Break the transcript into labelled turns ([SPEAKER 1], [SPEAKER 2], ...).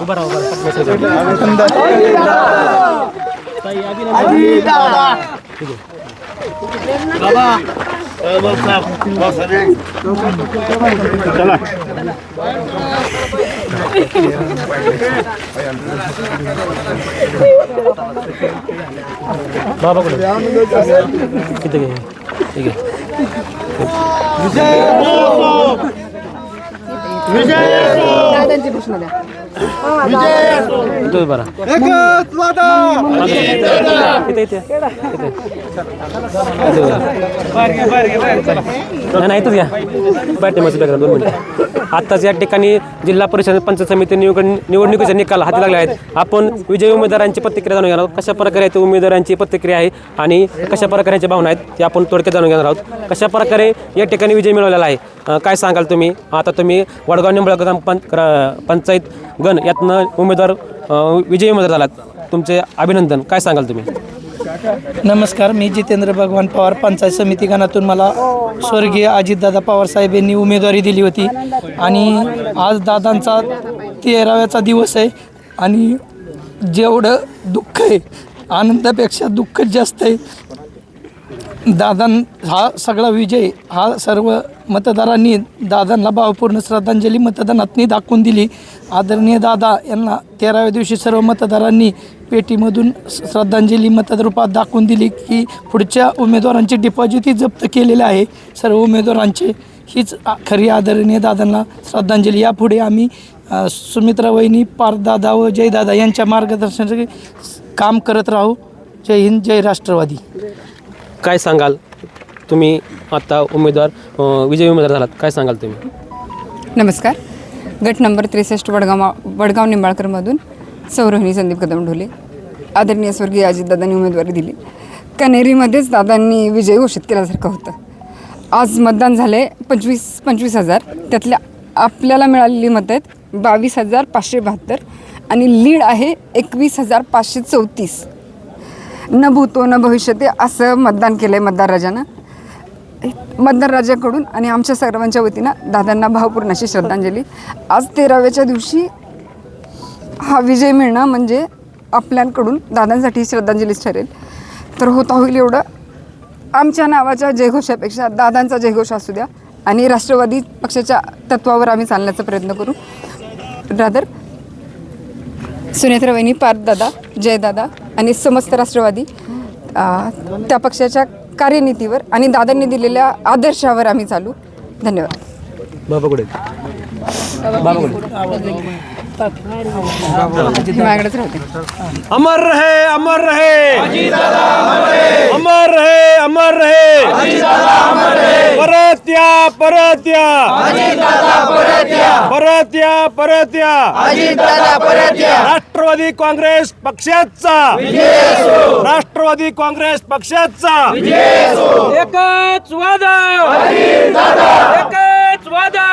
[SPEAKER 1] उभा राहा उभा. बाबा. कुठे? किती घे. ठीक आहे.
[SPEAKER 2] दादांची प्रश्न द्या.
[SPEAKER 1] बरा. नाही इथंच घ्या. पाठिंबाचं बॅकग्राऊंड दोन मिनिटं. आत्ताच या ठिकाणी जिल्हा परिषद पंचायत समिती निवड निवडणुकीचे निकाल हाती लागले आहेत. आपण विजयी उमेदवारांची प्रतिक्रिया जाणून घेणार आहोत. कशा प्रकारे उमेदवारांची प्रतिक्रिया आहे आणि कशा प्रकारच्या भावना आहेत ते आपण थोडक्यात जाणून घेणार आहोत. कशा प्रकारे या ठिकाणी विजय मिळवलेला आहे? काय सांगाल तुम्ही? आता तुम्ही वडगाव निंबाळकर ग्राम पंचायत गण यातनं उमेदवार विजयी उमेदवार झालात. तुमचे अभिनंदन. काय सांगाल तुम्ही?
[SPEAKER 3] नमस्कार मी जितेंद्र भगवान पवार पंचायत समिती गणातून मला स्वर्गीय अजितदादा पवार साहेब यांनी उमेदवारी दिली होती. आणि आज दादांचा तेराव्याचा दिवस आहे आणि जेवढं दुःख आहे आनंदापेक्षा दुःख जास्त आहे दादां हा सगळा विजय हा सर्व मतदारांनी दादांना भावपूर्ण श्रद्धांजली मतदानातनी दाखवून दिली. आदरणीय दादा यांना तेराव्या दिवशी सर्व मतदारांनी पेटीमधून श्रद्धांजली मतदारूपात दाखवून दिली की पुढच्या उमेदवारांचे डिपॉझिटही जप्त केलेले आहे. सर्व उमेदवारांचे हीच खरी आदरणीय दादांना श्रद्धांजली. यापुढे आम्ही सुमित्रा वहिनी पारदादा व जयदादा यांच्या मार्गदर्शनाचे काम करत राहू. जय हिंद जय राष्ट्रवादी.
[SPEAKER 1] काय सांगाल? तुम्ही आता उमेदवार विजयी उमेदवार झालात. काय सांगाल तुम्ही?
[SPEAKER 2] नमस्कार. गट नंबर त्रेसष्ट वडगाव वडगाव निंबाळकरमधून सौरोहिणी संदीप कदम ढोले आदरणीय स्वर्गीय अजितदादांनी उमेदवारी दिली. कनेरीमध्येच दादांनी विजय घोषित केल्यासारखं होतं. आज मतदान झाले पंचवीस पंचवीस हजार. त्यातल्या आपल्याला मिळालेली मतं आहेत बावीस हजार पाचशे बहात्तर आणि लीड आहे एकवीस हजार पाचशे चौतीस. न भूतो न भविष्यते असं मतदान केलं आहे मतदार राजानं. मतदार राजाकडून आणि आमच्या सर्वांच्या वतीनं दादांना भावपूर्ण अशी श्रद्धांजली. आज तेराव्याच्या दिवशी हा विजय मिळणं म्हणजे आपल्याकडून दादांसाठी श्रद्धांजलीच ठरेल. तर होता होईल एवढं. आमच्या नावाच्या जयघोषापेक्षा दादांचा जयघोष असू द्या आणि राष्ट्रवादी पक्षाच्या तत्वावर आम्ही चालण्याचा प्रयत्न करू. रादर सुनेत्रा पार्थ दादा जयदादा आणि समस्त राष्ट्रवादी त्या पक्षाच्या कार्यनीतीवर आणि दादांनी दिलेल्या आदर्शावर आम्ही चालू. धन्यवाद.
[SPEAKER 1] बाबा कुठे? बाबा कुठे? अमर रहे अमर रहे. अमर रहे अमर रहे. परत या परत या परत या परत या राष्ट्रवादी काँग्रेस पक्षाचा. राष्ट्रवादी काँग्रेस पक्षाचा. एकच वादा एकच वादा